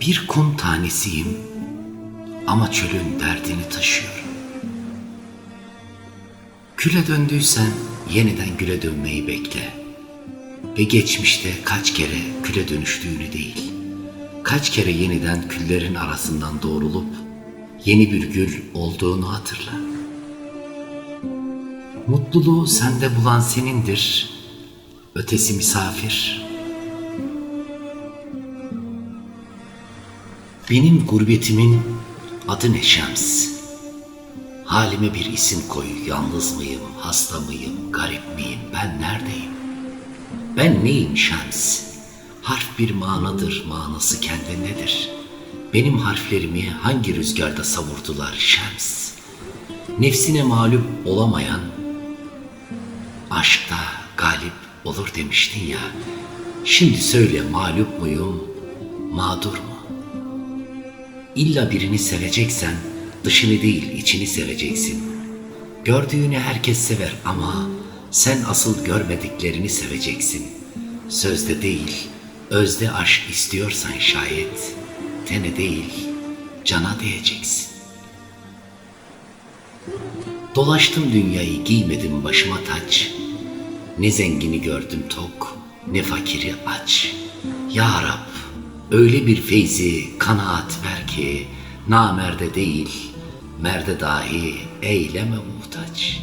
Bir kum tanesiyim ama çölün derdini taşıyorum. Küle döndüysen yeniden güle dönmeyi bekle. Ve geçmişte kaç kere küle dönüştüğünü değil, kaç kere yeniden küllerin arasından doğrulup yeni bir gül olduğunu hatırla. Mutluluğu sende bulan senindir, ötesi misafir. Benim gurbetimin adı ne Şems? Halime bir isim koy, yalnız mıyım, hasta mıyım, garip miyim, ben neredeyim? Ben neyim Şems? Harf bir manadır, manası kendindedir. Benim harflerimi hangi rüzgarda savurdular Şems? Nefsine mağlup olamayan, aşkta galip olur demiştin ya. Şimdi söyle mağlup muyum, mağdur mu? İlla birini seveceksen dışını değil içini seveceksin. Gördüğünü herkes sever ama sen asıl görmediklerini seveceksin. Sözde değil, özde aşk istiyorsan şayet tene değil, cana diyeceksin. Dolaştım dünyayı giymedim başıma taç. Ne zengini gördüm tok, ne fakiri aç. Ya Rab, öyle bir feyzi kanaat ver ki namerde değil, merde dahi eyleme muhtaç.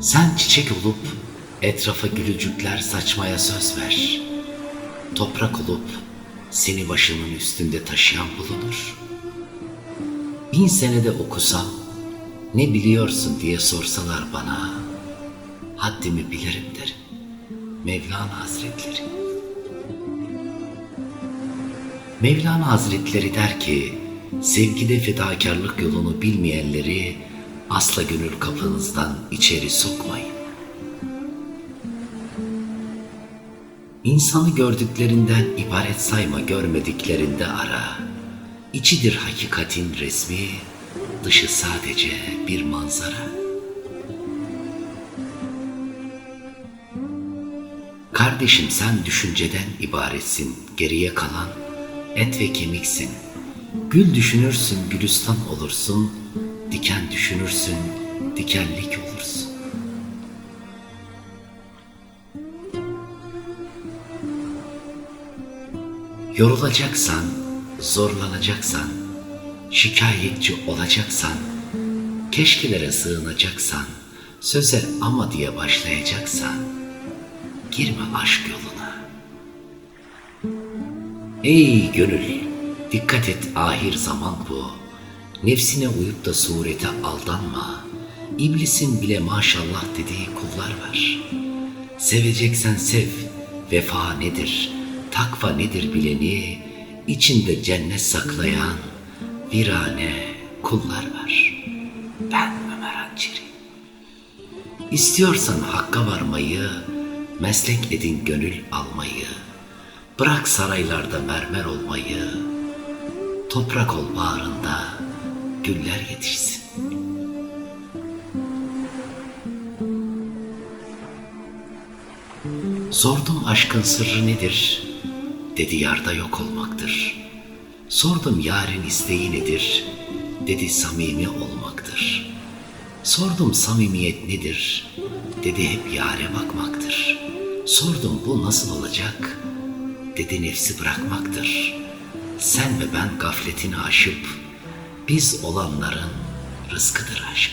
Sen çiçek olup etrafa gülücükler saçmaya söz ver. Toprak olup seni başımın üstünde taşıyan bulunur. Bin senede okusam ne biliyorsun diye sorsalar bana haddimi bilirim derim. Mevlana Hazretleri. Mevlana Hazretleri der ki, sevgide fedakarlık yolunu bilmeyenleri asla gönül kapınızdan içeri sokmayın. İnsanı gördüklerinden ibaret sayma görmediklerinde ara. İçidir hakikatin resmi, dışı sadece bir manzara. Kardeşim sen düşünceden ibaretsin, geriye kalan et ve kemiksin. Gül düşünürsün, gülistan olursun, diken düşünürsün, dikenlik olursun. Yorulacaksan, zorlanacaksan, şikayetçi olacaksan, keşkelere sığınacaksan, söze ama diye başlayacaksan, girme aşk yoluna. Ey gönül, dikkat et ahir zaman bu. Nefsine uyup da surete aldanma. İblisin bile maşallah dediği kullar var. Seveceksen sev, vefa nedir, takva nedir bileni, içinde cennet saklayan virane kullar var. Ben Ömer Hançeri. İstiyorsan hakka varmayı, meslek edin gönül almayı. Bırak saraylarda mermer olmayı, toprak ol bağrında, güller yetişsin. Sordum aşkın sırrı nedir? Dedi yarda yok olmaktır. Sordum yarın isteği nedir? Dedi samimi olmaktır. Sordum samimiyet nedir? Dedi hep yare bakmaktır. Sordum bu nasıl olacak? Dedi nefsi bırakmaktır. Sen ve ben gafletini aşıp biz olanların rızkıdır aşk.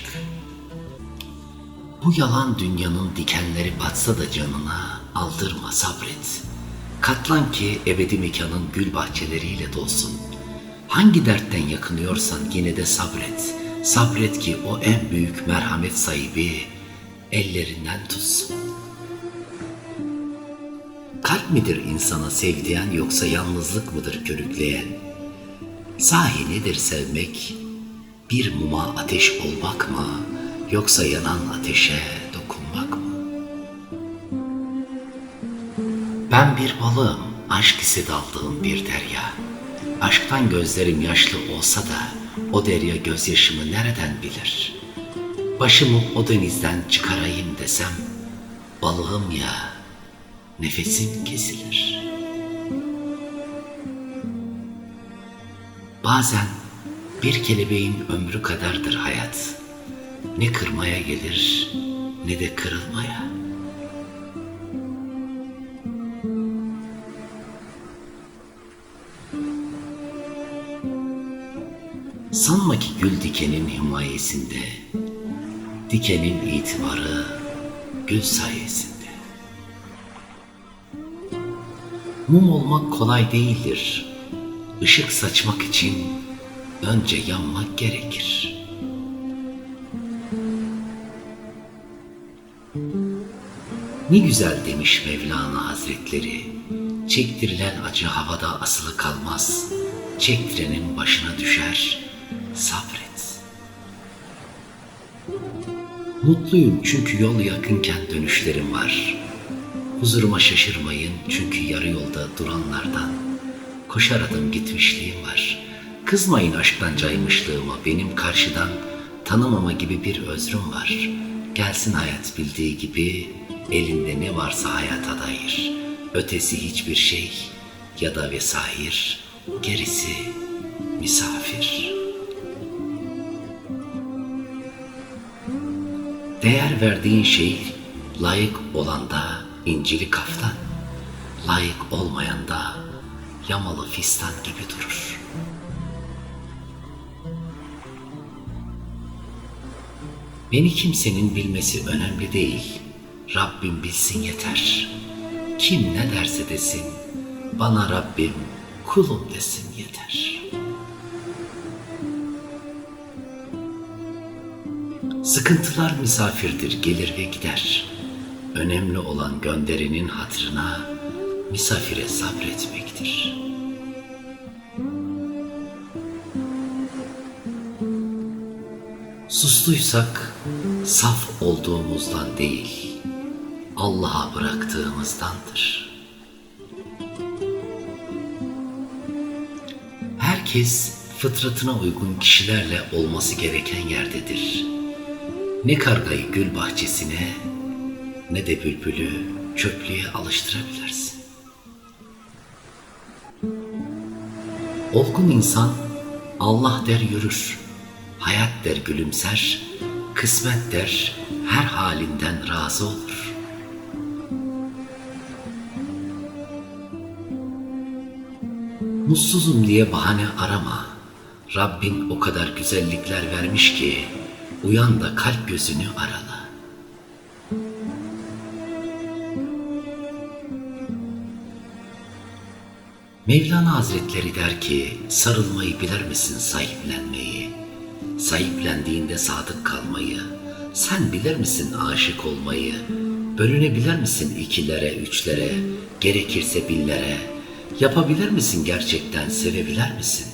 Bu yalan dünyanın dikenleri batsa da canına aldırma sabret. Katlan ki ebedi mekanın gül bahçeleriyle dolsun. Hangi dertten yakınıyorsan yine de sabret. Sabret ki o en büyük merhamet sahibi ellerinden tutsun. Kalp midir insana sevdiyen yoksa yalnızlık mıdır körükleyen? Sahi nedir sevmek? Bir muma ateş olmak mı? Yoksa yanan ateşe dokunmak mı? Ben bir balığım, aşk ise daldığım bir derya. Aşktan gözlerim yaşlı olsa da o derya gözyaşımı nereden bilir? Başımı o denizden çıkarayım desem, balığım ya nefesin kesilir. Bazen bir kelebeğin ömrü kadardır hayat. Ne kırmaya gelir ne de kırılmaya. Sanma ki gül dikenin himayesinde, dikenin itibarı gül sayesinde. Mum olmak kolay değildir. Işık saçmak için önce yanmak gerekir. Ne güzel demiş Mevlana Hazretleri. Çektirilen acı havada asılı kalmaz. Çektirenin başına düşer. Sabret. Mutluyum çünkü yol yakınken dönüşlerim var. Huzuruma şaşırmayın çünkü yarı yolda duranlardan koşar adım gitmişliğim var. Kızmayın aşktan caymışlığıma benim karşıdan tanımama gibi bir özrüm var. Gelsin hayat bildiği gibi elinde ne varsa hayata dair. Ötesi hiçbir şey ya da vesair, gerisi misafir. Değer verdiğin şey layık olanda incili kaftan, layık olmayanda yamalı fistan gibi durur. Beni kimsenin bilmesi önemli değil. Rabbim bilsin yeter. Kim ne derse desin, bana Rabbim kulum desin yeter. Sıkıntılar misafirdir, gelir ve gider. Önemli olan gönderinin hatırına misafire sabretmektir. Sustuysak saf olduğumuzdan değil, Allah'a bıraktığımızdandır. Herkes fıtratına uygun kişilerle olması gereken yerdedir. Ne kargayı gül bahçesine ne de bülbülü çöplüğe alıştırabilirsin. Olgun insan Allah der yürür, hayat der gülümser, kısmet der her halinden razı olur. Mutsuzum diye bahane arama. Rabbin o kadar güzellikler vermiş ki uyan da kalp gözünü arala. Mevlana Hazretleri der ki sarılmayı bilir misin sahiplenmeyi? Sahiplendiğinde sadık kalmayı. Sen bilir misin aşık olmayı? Bölünebilir misin ikilere, üçlere, gerekirse binlere? Yapabilir misin gerçekten, sevebilir misin?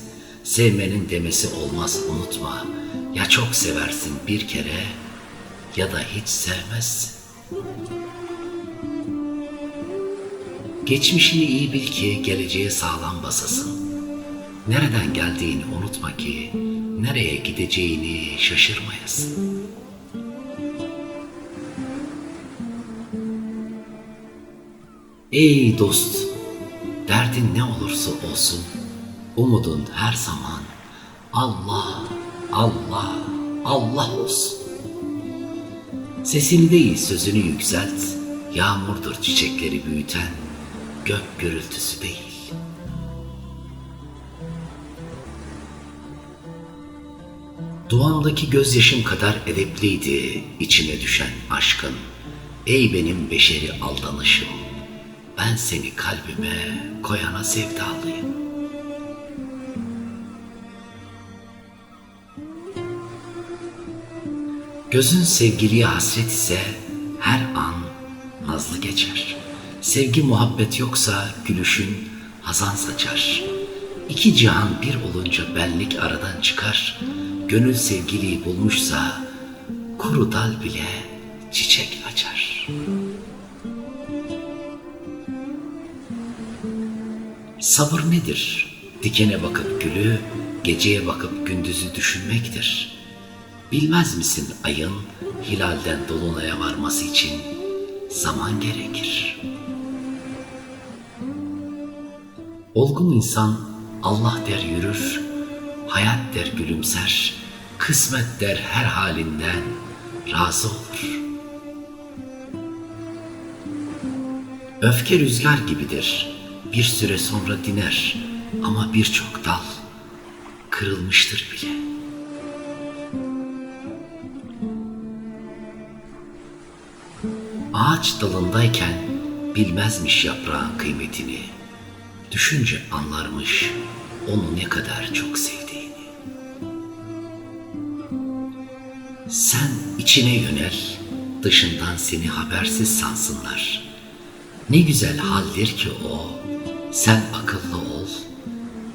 Sevmenin demesi olmaz unutma. Ya çok seversin bir kere ya da hiç sevmezsin. Geçmişini iyi bil ki geleceğe sağlam basasın. Nereden geldiğini unutma ki nereye gideceğini şaşırmayasın. Ey dost, derdin ne olursa olsun, umudun her zaman Allah, Allah, Allah olsun. Sesini değil sözünü yükselt, yağmurdur çiçekleri büyüten, gök gürültüsü değil. Duamdaki gözyaşım kadar edepliydi içime düşen aşkın. Ey benim beşeri aldanışım, ben seni kalbime koyana sevdalıyım. Gözün sevgiliye hasret ise her an nazlı geçer. Sevgi muhabbet yoksa gülüşün hazan saçar. İki cihan bir olunca benlik aradan çıkar. Gönül sevgiliyi bulmuşsa kuru dal bile çiçek açar. Sabır nedir? Dikene bakıp gülü, geceye bakıp gündüzü düşünmektir. Bilmez misin ayın hilalden dolunaya varması için zaman gerekir. Olgun insan Allah der yürür, hayat der gülümser, kısmet der her halinden razı olur. Öfke rüzgar gibidir, bir süre sonra diner ama birçok dal kırılmıştır bile. Ağaç dalındayken bilmezmiş yaprağın kıymetini. Düşünce anlarmış onu ne kadar çok sevdiğini. Sen içine yönel, dışından seni habersiz sansınlar. Ne güzel haldir ki o, sen akıllı ol,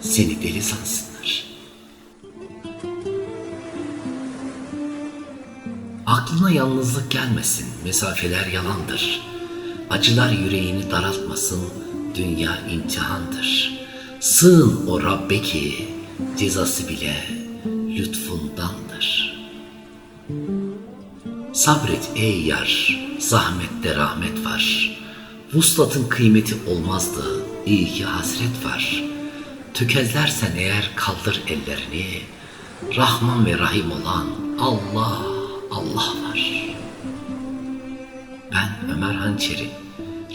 seni deli sansınlar. Aklına yalnızlık gelmesin, mesafeler yalandır. Acılar yüreğini daraltmasın, dünya imtihandır. Sığın o Rabbe ki, cezası bile lütfundandır. Sabret ey yar, zahmette rahmet var. Vuslatın kıymeti olmazdı, iyi ki hasret var. Tökezlersen eğer kaldır ellerini, Rahman ve Rahim olan Allah, Allah var. Ben Ömer Hançeri.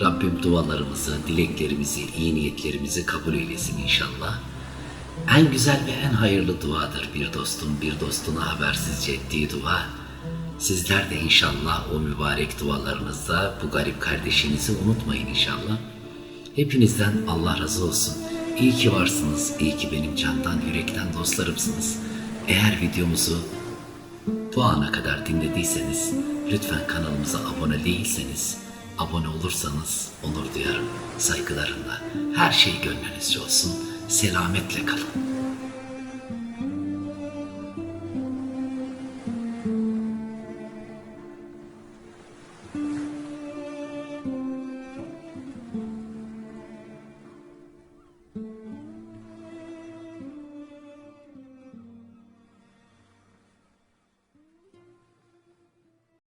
Rabbim dualarımızı, dileklerimizi, iyi niyetlerimizi kabul eylesin inşallah. En güzel ve en hayırlı duadır bir dostun bir dostuna habersizce ettiği dua. Sizler de inşallah o mübarek dualarınızda bu garip kardeşinizi unutmayın inşallah. Hepinizden Allah razı olsun. İyi ki varsınız, iyi ki benim candan yürekten dostlarımsınız. Eğer videomuzu bu ana kadar dinlediyseniz lütfen kanalımıza abone değilseniz abone olursanız onur duyarım saygılarımla. Her şey gönlünüzce olsun. Selametle kalın.